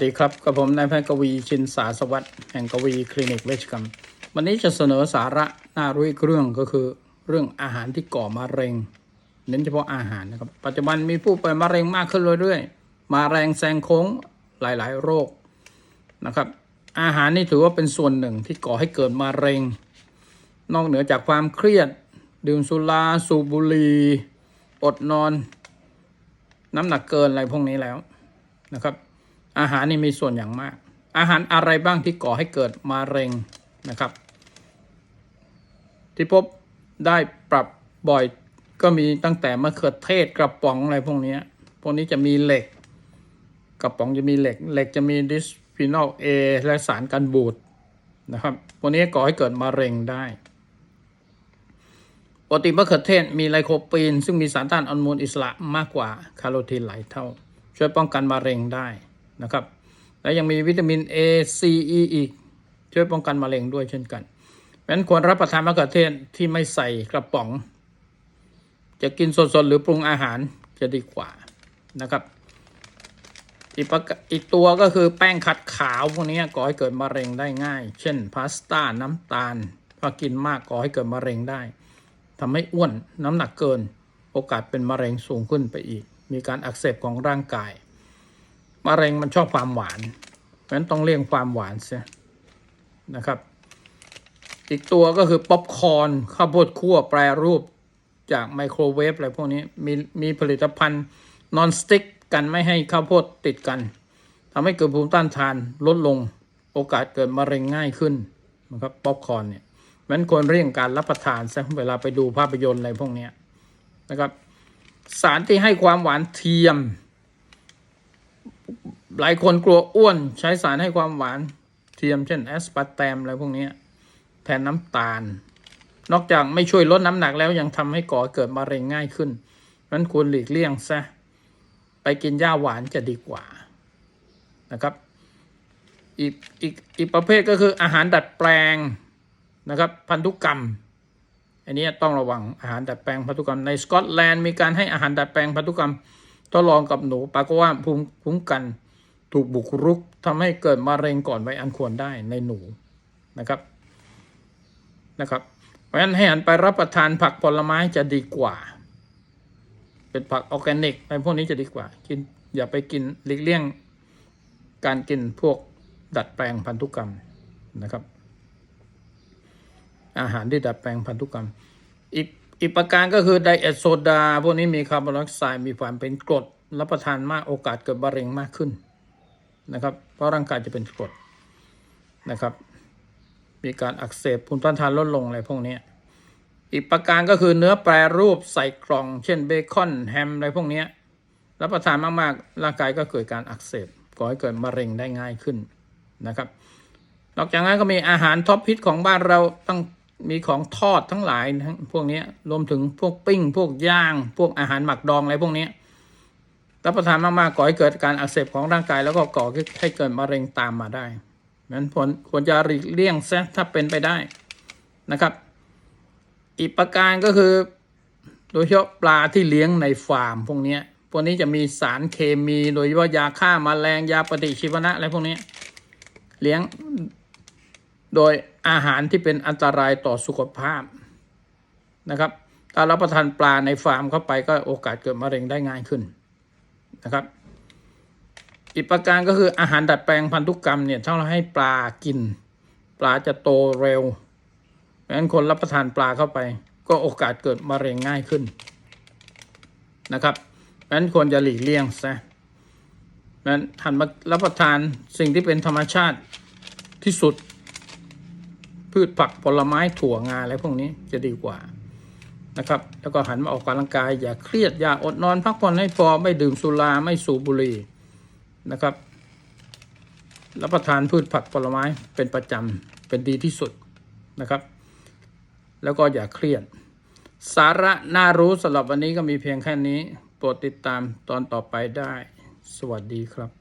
สวัสดีครับกับผมนายแพทย์กวีชินสาสวัสดิ์แห่งกวีคลินิกเวชกรรม วันนี้จะเสนอสาระน่ารู้อีกเรื่องก็คือ เรื่องอาหารที่ก่อมะเร็ง เน้นเฉพาะอาหารนะครับ ปัจจุบันมีผู้ป่วยมะเร็งมากขึ้นเรื่อยๆมาแรงแซงโค้งหลายๆ โรคนะครับ อาหารนี่ถือว่าเป็นส่วนหนึ่งที่ก่อให้เกิดมะเร็ง นอกเหนือจากความเครียด ดื่มสุราสูบบุหรี่อดนอน น้ำหนักเกินอะไรพวกนี้แล้วนะครับ อาหารนี่มีส่วนอย่างมาก อาหารอะไรบ้างที่ก่อให้เกิดมะเร็งนะครับ ที่พบได้ปรับบ่อยก็มีตั้งแต่มะเขือเทศกระป๋องอะไรพวกนี้ พวกนี้จะมีเหล็ก กระป๋องจะมีเหล็ก เหล็กจะมีดิสฟีนอลเอและสารกันบูดนะครับ พวกนี้ก่อให้เกิดมะเร็งได้ปกติมะเขือเทศมีไลโคปีน ซึ่งมีสารต้านอนุมูลอิสระมากกว่าคาโรทีนหลายเท่า ช่วยป้องกันมะเร็งได้ นะครับ และยังมีวิตามิน A C E อีก ช่วยป้องกันมะเร็งด้วยเช่นกันเพราะนั้นควรรับประทานมะเขือเทศที่ไม่ใส่กระป๋อง จะกินสดๆ หรือปรุงอาหารจะดีกว่านะครับ อีกประกอีกตัวก็คือแป้งขัดขาวพวกนี้ก่อให้เกิดมะเร็งได้ง่าย เช่นพาสต้าน้ำตาลถ้ากินมากก่อให้เกิดมะเร็งได้ทำให้อ้วนน้ำหนักเกิน โอกาสเป็นมะเร็งสูงขึ้นไปอีก มีการอักเสบของร่างกาย มะเร็งมันชอบความหวานเพราะฉะนั้นต้องเลี่ยงความหวานเสียนะครับ อีกตัวก็คือป๊อปคอร์นข้าวโพดคั่วแปรรูปจากไมโครเวฟอะไรพวกนี้มีมีผลิตภัณฑ์นอนสติ๊กกันไม่ให้ข้าวโพดติดกันทำให้เกิดภูมิต้านทานลดลงโอกาสเกิดมะเร็งง่ายขึ้นนะครับป๊อปคอร์นเนี่ยมันควรเลี่ยงการรับประทานซะเวลาไปดูภาพยนตร์อะไรพวกนี้นะครับ สารที่ให้ความหวานเทียม หลายคนกลัวอ้วนใช้สารให้ความหวานเทียมเช่นแอสปาร์แตมอะไรพวกนี้แทนน้ำตาล นอกจากไม่ช่วยลดน้ำหนักแล้วยังทำให้ก่อเกิดมะเร็งง่ายขึ้นนั้นควรหลีกเลี่ยงซะไปกินหญ้าหวานจะดีกว่านะครับ อีกอีกอีกประเภทก็คืออาหารดัดแปลงนะครับ พันธุกรรม อันนี้ต้องระวังอาหารดัดแปลงพันธุกรรมในสกอตแลนด์มีการให้อาหารดัดแปลงพันธุกรรมทดลองกับหนูปรากฏว่าภูมิคุ้มกัน ถูกบุกรุกทำให้เกิดมะเร็งก่อนวัยอันควรได้ในหนูนะครับนะครับเพราะฉะนั้นให้หันไปรับประทานผักผลไม้จะดีกว่า เป็นผักออร์แกนิกอะไรพวกนี้จะดีกว่า กินอย่าไปกินหลีกเลี่ยงการกินพวกดัดแปลงพันธุกรรมนะครับ อาหารที่ดัดแปลงพันธุกรรม อีกอีกประการก็คือไดเอทโซดา พวกนี้มีคาร์บอนไดออกไซด์มีความเป็นกรดรับประทานมากโอกาสเกิดมะเร็งมากขึ้น นะครับ เพราะร่างกายจะเป็นกรดนะครับ มีการอักเสบภูมิต้านทานลดลงอะไรพวกนี้ อีกประการก็คือเนื้อแปรรูปใส่กล่อง เช่นเบคอนแฮมอะไรพวกนี้รับประทานมากๆ ร่างกายก็เกิดการอักเสบก่อให้เกิดมะเร็งได้ง่ายขึ้นนะครับ นอกจากนั้นก็มีอาหารท็อปฮิตของบ้านเราต้องมีของทอดทั้งหลายทั้งพวกนี้รวมถึงพวกปิ้ง พวกย่าง พวกอาหารหมักดองอะไรพวกนี้ รับประทานมากๆก่อให้เกิดการอักเสบของร่างกาย แล้วก็ก่อให้เกิดมะเร็งตามมาได้นั้นผลควรจะหลีกเลี่ยงซะถ้าเป็นไปได้นะครับ อีกประการก็คือ โดยเฉพาะปลาที่เลี้ยงในฟาร์มพวกนี้พวกนี้จะมีสารเคมีโดยเฉพาะยาฆ่ามาแมลงยาปฏิชีวนะอะไรพวกนี้เลี้ยงโดยอาหารที่เป็นอันตรายต่อสุขภาพนะครับ ถ้ารับประทานปลาในฟาร์มเข้าไปก็โอกาสเกิดมะเร็งได้ง่ายขึ้น นะครับ อีกประการก็คืออาหารดัดแปลงพันธุกรรมเนี่ยถ้าเราให้ปลากิน ปลาจะโตเร็วเพราะฉะนั้นคนรับประทานปลาเข้าไป ก็โอกาสเกิดมะเร็งง่ายขึ้นนะครับเพราะฉะนั้นควรจะหลีกเลี่ยงซะเพราะฉะนั้นหันมารับประทานสิ่งที่เป็นธรรมชาติที่สุด พืชผักผลไม้ถั่วงาอะไรพวกนี้จะดีกว่า นะครับ แล้วก็หันมาออกกำลังกาย อย่าเครียด อย่าอดนอน พักผ่อนให้พอ ไม่ดื่มสุรา ไม่สูบบุหรี่นะครับ รับประทานพืชผักผลไม้เป็นประจำ เป็นดีที่สุดนะครับ แล้วก็อย่าเครียด สาระน่ารู้สำหรับวันนี้ก็มีเพียงแค่นี้ โปรดติดตามตอนต่อไปได้ สวัสดีครับ